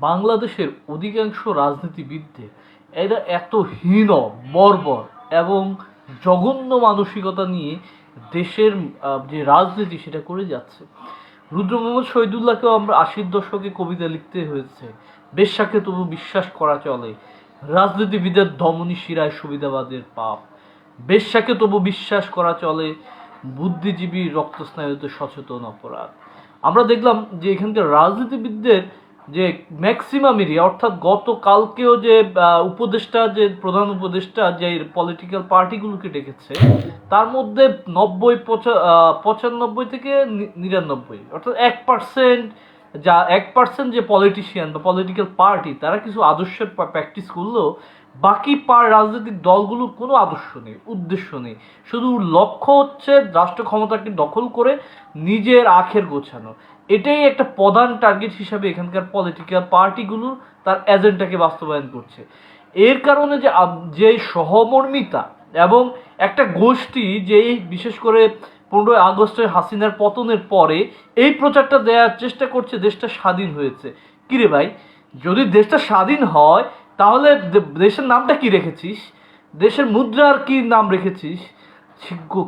বাংলাদেশের অধিকাংশ রাজনীতিবিদদের এরা এত হীন বর্বর এবং জঘন্য মানসিকতা নিয়ে দেশের যে রাজনীতি সেটা করে যাচ্ছে। রুদ্র মোহাম্মদ শহীদুল্লাহকেও আমরা আশির দশকে কবিতা লিখতে হয়েছে বেশ্যাকে তবু বিশ্বাস করা চলে, রাজনীতিবিদের দমনী শিরায় সুবিধাবাদের পাপ বেশ্যাকে তবু বিশ্বাস করা চলে, বুদ্ধিজীবী রক্ত রক্তস্নায়ুতে সচেতন অপরাধ। আমরা দেখলাম যে এখানকার রাজনীতিবিদদের যে ম্যাক্সিমাম এরিয়া, অর্থাৎ গতকালকেও যে উপদেষ্টা, যে প্রধান উপদেষ্টা, যে পলিটিক্যাল পার্টিগুলোকে ডেকেছে, তার মধ্যে নব্বই পঁচানব্বই থেকে নিরানব্বই, অর্থাৎ এক পার্সেন্ট যা, এক পার্সেন্ট যে পলিটিশিয়ান বা পলিটিক্যাল পার্টি তারা কিছু আদর্শের প্র্যাকটিস করলেও বাকি পার রাজনৈতিক দলগুলোর কোনো আদর্শ নেই, উদ্দেশ্য নেই। শুধু লক্ষ্য হচ্ছে রাষ্ট্র ক্ষমতাকে দখল করে নিজের আখের গোছানো। এটাই একটা প্রধান টার্গেট হিসাবে এখানকার পলিটিক্যাল পার্টিগুলো তার এজেন্ডাকে বাস্তবায়ন করছে। এর কারণে যে যে সহমর্মিতা এবং একটা গোষ্ঠী যেই বিশেষ করে পনেরোই আগস্টের হাসিনার পতনের পরে এই প্রচারটা দেওয়ার চেষ্টা করছে, দেশটা স্বাধীন হয়েছে। কিরে ভাই? যদি দেশটা স্বাধীন হয়, তাহলে দেশের নামটা কি রেখেছিস? দেশের মুদ্রার কি নাম রেখেছিস?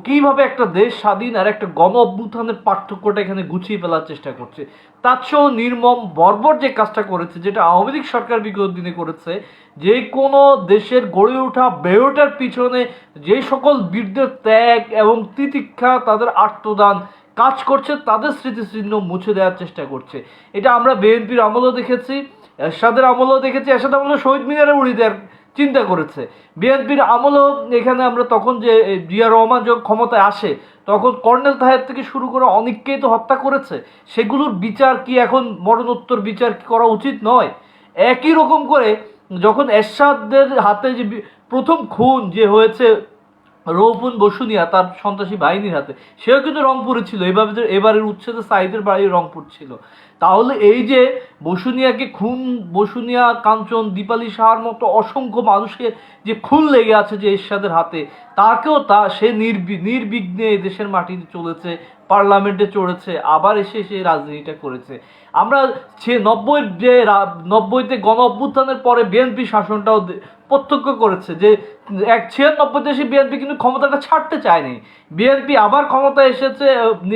কীভাবে একটা দেশ স্বাধীন আর একটা গণ অভ্যুত্থানের পার্থক্যটা এখানে গুছিয়ে ফেলার চেষ্টা করছে? চেয়েও নির্মম বর্বর যে কাজটা করেছে, যেটা আওয়ামী লীগ সরকার বিগত দিনে করেছে, যে কোনো দেশের গড়ে ওঠা বেড়ে ওঠার পিছনে যে সকল বীরদের ত্যাগ এবং তিতিক্ষা, তাদের আত্মদান কাজ করছে, তাদের স্মৃতিচিহ্ন মুছে দেওয়ার চেষ্টা করছে। এটা আমরা বিএনপির আমলও দেখেছি, এরশাদের আমলও দেখেছি, এরশাদ আমলও শহীদ মিনারে উড়িয়ে দেওয়ার চিন্তা করেছে। বিএনপির আমলও এখানে আমরা তখন যে জিয়া রহমান যখন ক্ষমতায় আসে, তখন কর্নেল তাহের থেকে শুরু করে অনেককেই তো হত্যা করেছে। সেগুলোর বিচার কি এখন মরণোত্তর বিচার কি করা উচিত নয়? একই রকম করে যখন এরশাদের হাতে যে প্রথম খুন যে হয়েছে রৌপুন বসুনিয়া তার সন্ত্রাসী বাহিনীর হাতে। সেও কিন্তু রংপুরে ছিল। এভাবে এবারের উচ্ছেদে সাইদের বাড়ি রংপুর ছিল। তাহলে এই যে বসুনিয়াকে খুন, বসুনিয়া, কাঞ্চন, দীপালি সাহার মতো অসংখ্য মানুষের যে খুন লেগে আছে যে এরশাদের হাতে, তাকেও তা সে নির্বি, নির্বিঘ্নে দেশের মাটিতে চলেছে, পার্লামেন্টে চড়েছে, আবার এসে সে রাজনীতিটা করেছে। আমরা সে নব্বই যে নব্বইতে গণ অভ্যুত্থানের পরে বিএনপি শাসনটাও প্রত্যক্ষ করেছে যে এক ছিয়ানব্বইতে এসে বিএনপি কিন্তু ক্ষমতাটা ছাড়তে চায়নি। বিএনপি আবার ক্ষমতায় এসেছে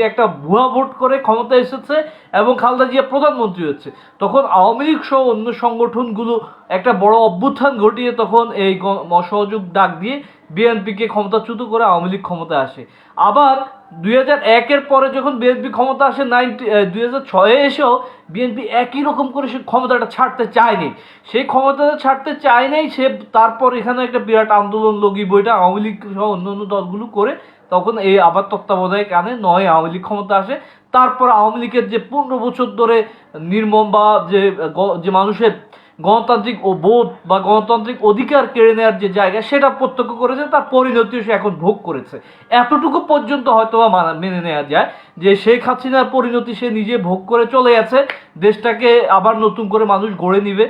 একটা ভুয়া ভোট করে ক্ষমতায় এসেছে এবং খালদা জিয়া প্রধানমন্ত্রী হচ্ছে। তখন আওয়ামী লীগ সহ অন্য সংগঠনগুলো একটা বড় অভ্যুত্থান ঘটিয়ে তখন এই অসহযোগ ডাক দিয়ে বিএনপিকে ক্ষমতাচ্যুত করে আওয়ামী লীগ ক্ষমতায় আসে। আবার দুই হাজার একের পরে যখন বিএনপি ক্ষমতা আসে নাইনটি দুই হাজার ছয়ে এসেও বিএনপি একই রকম করে সে ক্ষমতাটা ছাড়তে চায়নি। সেই ক্ষমতাটা ছাড়তে চায় নাই সে তারপর এখানে একটা বিরাট আন্দোলন লগি বইটা আওয়ামী লীগ সহ অন্য অন্য দলগুলো করে, তখন এই আবার তত্ত্বাবধায়ক আনে, নয় আওয়ামী লীগ ক্ষমতা আসে। তারপর আওয়ামী লীগের যে পনেরো বছর ধরে নির্মম বা যে যে মানুষের গণতান্ত্রিক ও বোধ বা গণতান্ত্রিক অধিকার কেড়ে নেওয়ার যে জায়গা, সেটা প্রত্যক্ষ করেছে, তার পরিণতিও সে এখন ভোগ করেছে। এতটুকু পর্যন্ত হয়তো বা মানা- নেওয়া যায় যে শেখ হাসিনার পরিণতি সে নিজে ভোগ করে চলে গেছে, দেশটাকে আবার নতুন করে মানুষ গড়ে নিবে।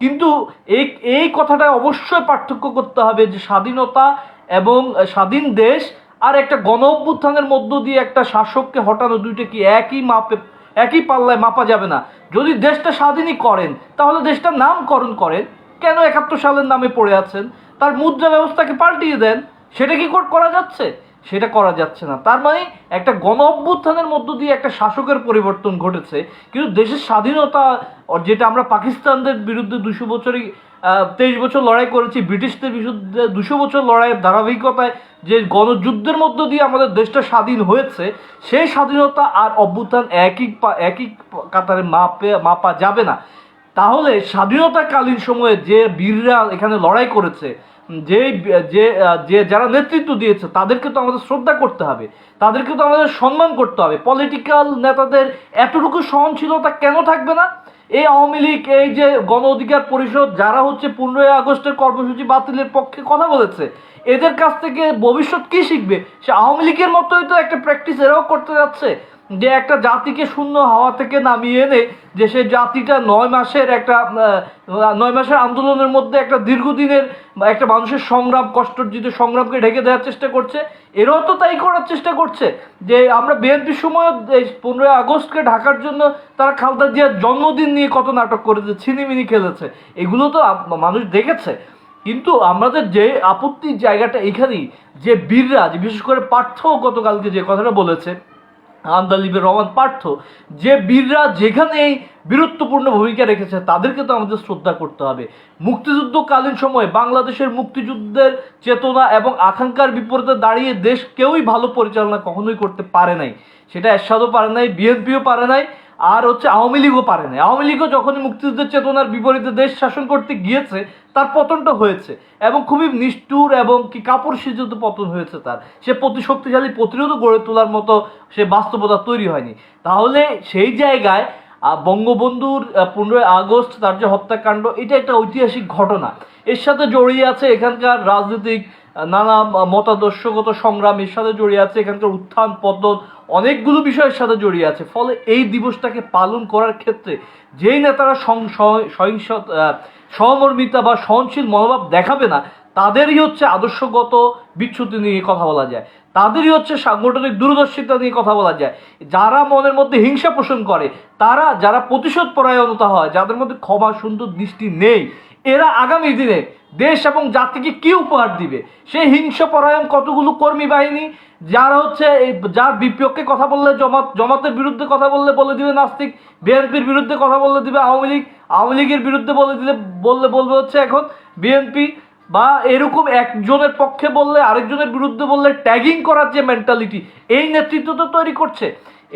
কিন্তু এই এই কথাটা অবশ্যই পার্থক্য করতে হবে যে স্বাধীনতা এবং স্বাধীন দেশ আর একটা গণ অভ্যুত্থানের মধ্য দিয়ে একটা শাসককে হটানো দুইটা কি একই মাপে একই পাল্লায় মাপা যাবে না। যদি দেশটা স্বাধীনই করেন, তাহলে দেশটার নামকরণ করেন। কেন একাত্তর সালের নামে পড়ে আছেন? তার মুদ্রা ব্যবস্থাকে পাল্টিয়ে দেন। সেটা কি করা যাচ্ছে? সেটা করা যাচ্ছে না। তার মানে একটা গণ অভ্যুত্থানের মধ্য দিয়ে একটা শাসকের পরিবর্তন ঘটেছে। কিন্তু দেশের স্বাধীনতা, যেটা আমরা পাকিস্তানদের বিরুদ্ধে দুশো বছরই তেইশ বছর লড়াই করেছি, ব্রিটিশদের বিরুদ্ধে দুশো বছর লড়াইয়ের ধারাবাহিকতায় যে গণযুদ্ধের মধ্য দিয়ে আমাদের দেশটা স্বাধীন হয়েছে, সেই স্বাধীনতা আর অভ্যুত্থান একই একই কাতারে মাপে, মাপা যাবে না। তাহলে স্বাধীনতাকালীন সময়ে যে বীররা এখানে লড়াই করেছে, যে যে যে যারা নেতৃত্ব দিয়েছে, তাদেরকে তো আমাদের শ্রদ্ধা করতে হবে, তাদেরকে তো আমাদের সম্মান করতে হবে। পলিটিক্যাল নেতাদের এতটুকু সহনশীলতা কেন থাকবে না? এই আওয়ামী লীগ, এই যে গণ অধিকার পরিষদ, যারা হচ্ছে পনেরোই আগস্টের কর্মসূচি বাতিলের পক্ষে কথা বলেছে, এদের কাছ থেকে ভবিষ্যৎ কি শিখবে? সে আওয়ামী লীগের মতোই তো একটা প্র্যাকটিস এরাও করতে যাচ্ছে। যে একটা জাতিকে শূন্য হাওয়া থেকে নামিয়ে এনে যে সে জাতিটা নয় মাসের একটা নয় মাসের আন্দোলনের মধ্যে একটা দীর্ঘদিনের একটা মানুষের সংগ্রাম, কষ্টর্জিত সংগ্রামকে ঢেকে দেওয়ার চেষ্টা করছে। এরাও তো তাই করার চেষ্টা করছে যে আমরা বিএনপির সময় পনেরোই আগস্টকে ঢাকার জন্য তারা খালদা জিয়ার জন্মদিন নিয়ে কত নাটক করেছে, ছিনিমিনি খেলেছে। এগুলো তো মানুষ দেখেছে। কিন্তু আমাদের যে আপত্তির জায়গাটা এখানেই, যে বীররা বিশেষ করে পার্থ গতকালকে যে কথাটা বলেছে আন্দালিবের রহমান পার্থ, যে বীররা যেখানেই বীরত্বপূর্ণ ভূমিকা রেখেছে, তাদেরকে তো আমাদের শ্রদ্ধা করতে হবে। মুক্তিযুদ্ধকালীন সময়ে বাংলাদেশের মুক্তিযুদ্ধের চেতনা এবং আকাঙ্ক্ষার বিপরীতে দাঁড়িয়ে দেশ কেউই ভালো পরিচালনা কখনোই করতে পারে নাই। সেটা এরশাদও পারে নাই, বিএনপিও পারে নাই। আর হচ্ছে আওয়ামী লীগও পারে না আওয়ামী লীগও যখনই মুক্তিযুদ্ধের চেতনার বিপরীতে দেশ শাসন করতে গিয়েছে, তার পতনটা হয়েছে এবং খুবই নিষ্ঠুর এবং কি কাপড় সিজিত পতন হয়েছে তার। সে প্রতি শক্তিশালী প্রতিরোধ গড়ে তোলার মতো সে বাস্তবতা তৈরি হয়নি। তাহলে সেই জায়গায় বঙ্গবন্ধুর পনেরোই আগস্ট তার যে হত্যাকাণ্ড, এটা একটা ঐতিহাসিক ঘটনা। এর সাথে জড়িয়ে আছে এখানকার রাজনৈতিক নানা মতাদর্শগত সংগ্রাম, এর সাথে জড়িয়ে আছে এখানকার উত্থান, পতন অনেকগুলো বিষয়ের সাথে জড়িয়ে আছে। ফলে এই দিবসটাকে পালন করার ক্ষেত্রে যেই নেতারা সহিংস সহমর্মিতা বা সহনশীল মনোভাব দেখাবে না, তাদেরই হচ্ছে আদর্শগত বিচ্যুতি নিয়ে কথা বলা যায়। তাদেরই হচ্ছে সাংগঠনিক দূরদর্শিতা নিয়ে কথা বলা যায়। যারা মনের মধ্যে হিংসা পোষণ করে, তারা, যারা প্রতিশোধ পরায়ণতা হয়, যাদের মধ্যে ক্ষমা সুন্দর দৃষ্টি নেই এরা আগামী দিনে দেশ এবং জাতিকে কি উপহার দিবে? সেই হিংসা পরায়ণ কতগুলো কর্মী বাহিনী, যারা হচ্ছে এই, যার বিপক্ষে কথা বললে জমাত, জমাতের বিরুদ্ধে কথা বললে বলে দিবে নাস্তিক, বিএনপির বিরুদ্ধে কথা বললে দিবে আওয়ামী লীগ, আওয়ামী লীগের বিরুদ্ধে বলে দিলে, বললে বলবে হচ্ছে এখন বিএনপি বা এরকম একজনের পক্ষে বললে আরেকজনের বিরুদ্ধে বললে ট্যাগিং করার যে মেন্টালিটি এই নেতৃত্ব তো তৈরি করছে।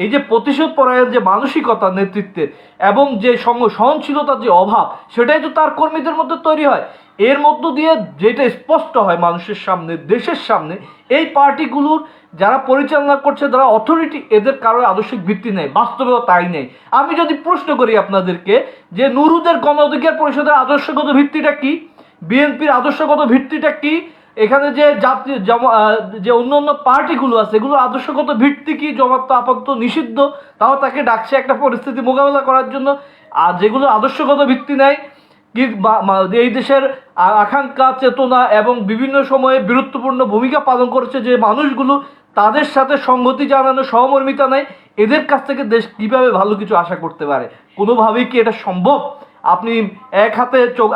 এই যে প্রতিশোধ পরায়ণ যে মানসিকতা নেতৃত্বের এবং যে সহনশীলতার যে অভাব, সেটাই তো তার কর্মীদের মধ্যে তৈরি হয়। এর মধ্য দিয়ে যেটা স্পষ্ট হয় মানুষের সামনে, দেশের সামনে, এই পার্টিগুলোর যারা পরিচালনা করছে, যারা অথরিটি এদের কারোর আদর্শিক ভিত্তি নেই, বাস্তবেও তাই নেই। আমি যদি প্রশ্ন করি আপনাদেরকে যে নুরুদের গণ অধিকার পরিষদের আদর্শগত ভিত্তিটা কি? বিএনপির আদর্শগত ভিত্তিটা কি? এখানে যে জাতি, জমা যে অন্য অন্য পার্টিগুলো আছে, এগুলো আদর্শগত ভিত্তি কি জমাত্ম আপাতত নিষিদ্ধ, তাও তাকে ডাকছে একটা পরিস্থিতি মোকাবেলা করার জন্য। আর যেগুলো আদর্শগত ভিত্তি নেয়, কি এই দেশের আকাঙ্ক্ষা, চেতনা এবং বিভিন্ন সময়ে বীরত্বপূর্ণ ভূমিকা পালন করেছে যে মানুষগুলো, তাদের সাথে সংগতি জানানো, সহমর্মিতা নেই এদের কাছ থেকে দেশ কীভাবে ভালো কিছু আশা করতে পারে? কোনোভাবেই কি এটা সম্ভব? আপনি এক হাতে চোখ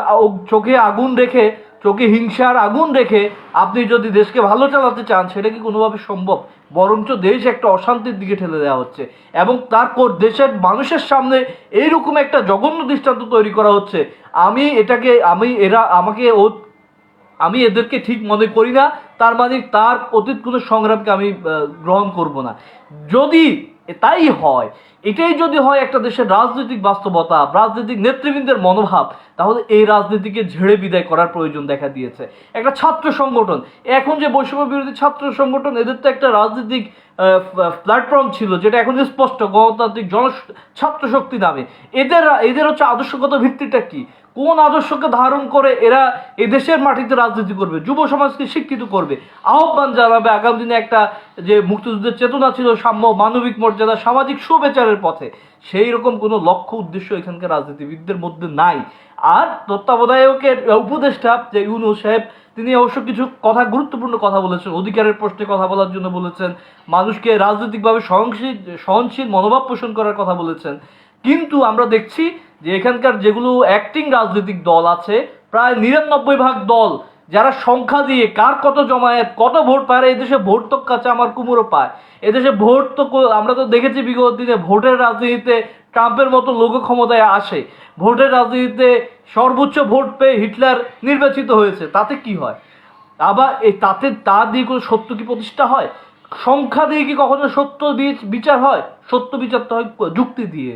চোখে আগুন রেখে চোখে হিংসার আগুন রেখে আপনি যদি দেশকে ভালো চালাতে চান, সেটা কি কোনোভাবে সম্ভব? বরঞ্চ দেশ একটা অশান্তির দিকে ঠেলে দেওয়া হচ্ছে এবং তারপর দেশের মানুষের সামনে এইরকম একটা জঘন্য দৃষ্টান্ত তৈরি করা হচ্ছে। আমি এটাকে, আমি এরা, আমাকে ও, আমি এদেরকে ঠিক মনে করি না, তার মানে তার অতীত কোনো সংগ্রামকে আমি গ্রহণ করব না। যদি তাই হয়। এটাই যদি হয় একটা দেশের রাজনৈতিক বাস্তবতা, রাজনৈতিক নেতৃবৃন্দের মনোভাব, তাহলে এই রাজনীতিকে ঝেড়ে বিদায় করার প্রয়োজন দেখা দিয়েছে। একটা ছাত্র সংগঠন, এখন যে বৈষম্য বিরোধী ছাত্র সংগঠন, এদের তো একটা রাজনৈতিক প্ল্যাটফর্ম ছিল, যেটা এখন স্পষ্ট গণতান্ত্রিক জন ছাত্র শক্তি নামে। এদের এদের হচ্ছে আদর্শগত ভিত্তিটা কি? কোন আদর্শকে ধারণ করে এরা এদেশের মাটিতে রাজনীতি করবে, যুব সমাজকে শিক্ষিত করবে? আহ্বান জানাবে আগামী দিনে একটা যে মুক্তিযুদ্ধের চেতনা ছিল, সাম্য মানবিক মর্যাদা, সামাজিক সুবেচারের পথে। সেই রকম কোনো লক্ষ্য, উদ্দেশ্য এখানকার রাজনীতিবিদদের মধ্যে নাই। আর তত্ত্বাবধায়কের উপদেষ্টা যে ইউনু সাহেব, তিনি অবশ্য কিছু কথা, গুরুত্বপূর্ণ কথা বলেছেন, অধিকারের প্রশ্নে কথা বলার জন্য বলেছেন, মানুষকে রাজনৈতিকভাবে সহনশীল সহনশীল মনোভাব পোষণ করার কথা বলেছেন। কিন্তু আমরা দেখছি যে এখানকার যেগুলো অ্যাক্টিং রাজনৈতিক দল আছে, প্রায় নিরানব্বই ভাগ দল, যারা সংখ্যা দিয়ে কার কত জমায়েত, কত ভোট পায় এদেশে ভোট তো কাছে আমার কুমোরও পায়। এদেশে ভোট তো আমরা তো দেখেছি বিগত দিনে ভোটের রাজনীতিতে ট্রাম্পের মতো লোক ক্ষমতায় আসে। ভোটের রাজনীতিতে সর্বোচ্চ ভোট পেয়ে হিটলার নির্বাচিত হয়েছে, তাতে কি হয়? আবার এই তাতে তা দিয়ে কোনো সত্য কি প্রতিষ্ঠা হয়? সংখ্যা দিয়ে কি কখনো সত্য দিয়ে বিচার হয়? সত্য বিচার তো হয় যুক্তি দিয়ে।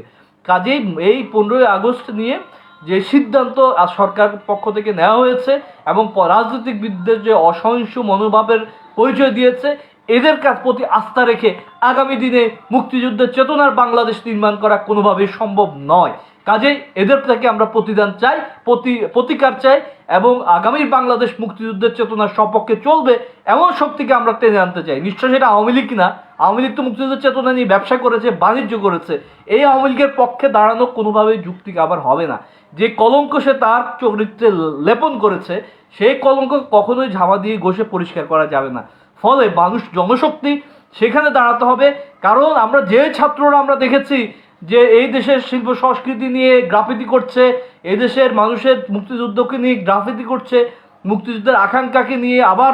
কাজেই এই পনেরোই আগস্ট নিয়ে যে সিদ্ধান্ত সরকার পক্ষ থেকে নেওয়া হয়েছে এবং রাজনৈতিকবিদদের যে অসহিংস মনোভাবের পরিচয় দিয়েছে, এদের কাজ প্রতি আস্থা রেখে আগামী দিনে মুক্তিযুদ্ধের চেতনার বাংলাদেশ নির্মাণ করা কোনোভাবেই সম্ভব নয়। কাজেই এদের থেকে আমরা প্রতিদান চাই, প্রতি, প্রতিকার চাই এবং আগামী বাংলাদেশ মুক্তিযুদ্ধের চেতনার সপক্ষে চলবে এমন শক্তিকে আমরা টেনে আনতে চাই। নিশ্চয় সেটা আওয়ামী লীগ না আওয়ামী লীগ তো মুক্তিযুদ্ধের চেতনা নিয়ে ব্যবসা করেছে, বাণিজ্য করেছে। এই আওয়ামী লীগের পক্ষে দাঁড়ানো কোনোভাবেই যুক্তি আবার হবে না। যে কলঙ্ক সে তার চরিত্রে লেপন করেছে, সেই কলঙ্ক কখনোই ঝামা দিয়ে ঘষে পরিষ্কার করা যাবে না। ফলে মানুষ জনশক্তি, সেখানে দাঁড়াতে হবে। কারণ আমরা যে ছাত্ররা আমরা দেখেছি যে এই দেশের শিল্প সংস্কৃতি নিয়ে গ্রাফিতি করছে, এই দেশের মানুষের মুক্তিযুদ্ধকে নিয়ে গ্রাফিতি করছে, মুক্তিযুদ্ধের আকাঙ্ক্ষাকে নিয়ে আবার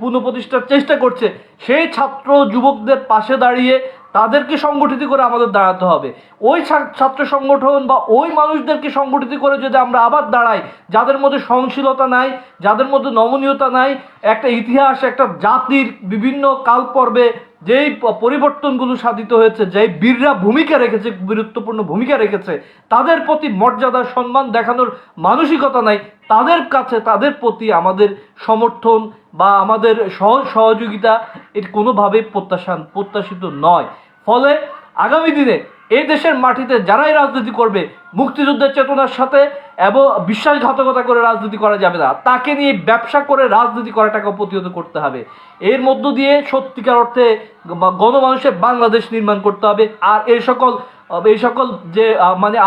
পুনঃপ্রতিষ্ঠার চেষ্টা করছে, সেই ছাত্র যুবকদের পাশে দাঁড়িয়ে তাদেরকে সংগঠিত করে আমাদের দাঁড়াতে হবে। ওই ছাত্র সংগঠন বা ওই মানুষদেরকে সংগঠিত করে যদি আমরা আবার দাঁড়াই, যাদের মধ্যে সহনশীলতা নাই, যাদের মধ্যে নমনীয়তা নাই, একটা ইতিহাস, একটা জাতির বিভিন্ন কাল পর্বে যেই পরিবর্তনগুলো সাধিত হয়েছে, যেই বীররা ভূমিকা রেখেছে, গুরুত্বপূর্ণ ভূমিকা রেখেছে, তাদের প্রতি মর্যাদা, সম্মান দেখানোর মানসিকতা নাই। তাদের কাছে, তাদের প্রতি আমাদের সমর্থন বা আমাদের সহ সহযোগিতা, এর কোনোভাবেই প্রত্যাশান প্রত্যাশিত নয়। ফলে আগামী দিনে এই দেশের মাটিতে যারাই রাজনীতি করবে, মুক্তিযুদ্ধের চেতনার সাথে এবং বিশ্বাসঘাতকতা করে রাজনীতি করা যাবে না। তাকে নিয়ে ব্যবসা করে রাজনীতি করাটাকে প্রতিহত করতে হবে। এর মধ্য দিয়ে সত্যিকার অর্থে গণমানুষের বাংলাদেশ নির্মাণ করতে হবে। আর এই সকল এই সকল যে মানে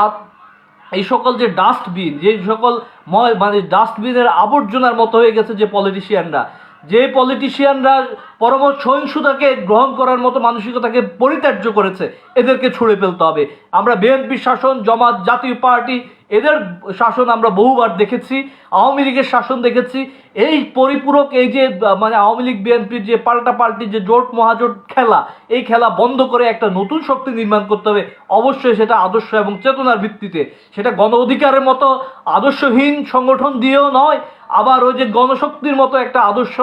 এই সকল যে ডাস্টবিন, যে সকল ময় মানে ডাস্টবিনের আবর্জনার মতো হয়ে গেছে যে পলিটিশিয়ানরা যে পলিটিশিয়ানরা পরম সহিংসতাকে গ্রহণ করার মতো মানসিকতাকে পরিত্যাজ্য করেছে, এদেরকে ছুড়ে ফেলতে হবে। আমরা বিএনপি শাসন, জমাত, জাতীয় পার্টি এদের শাসন আমরা বহুবার দেখেছি, আওয়ামী লীগের শাসন দেখেছি। এই পরিপূরক, এই যে মানে আওয়ামী লীগ বিএনপির যে পাল্টা পাল্টি যে জোট মহাজোট খেলা, এই খেলা বন্ধ করে একটা নতুন শক্তি নির্মাণ করতে হবে, অবশ্যই সেটা আদর্শ এবং চেতনার ভিত্তিতে। সেটা গণ অধিকারের মতো আদর্শহীন সংগঠন দিয়েও নয়, আবার ওই যে গণশক্তির মতো একটা আদর্শ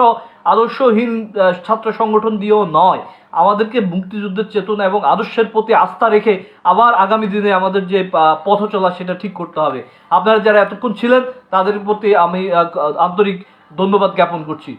আদর্শহীন ছাত্র সংগঠন দিয়েও নয়। আমাদেরকে মুক্তিযুদ্ধের চেতনা এবং আদর্শের প্রতি আস্থা রেখে আবার আগামী দিনে আমাদের যে পথ চলা সেটা ঠিক করতে হবে। আপনারা যারা এতক্ষণ ছিলেন, তাদের প্রতি আমি আন্তরিক ধন্যবাদ জ্ঞাপন করছি।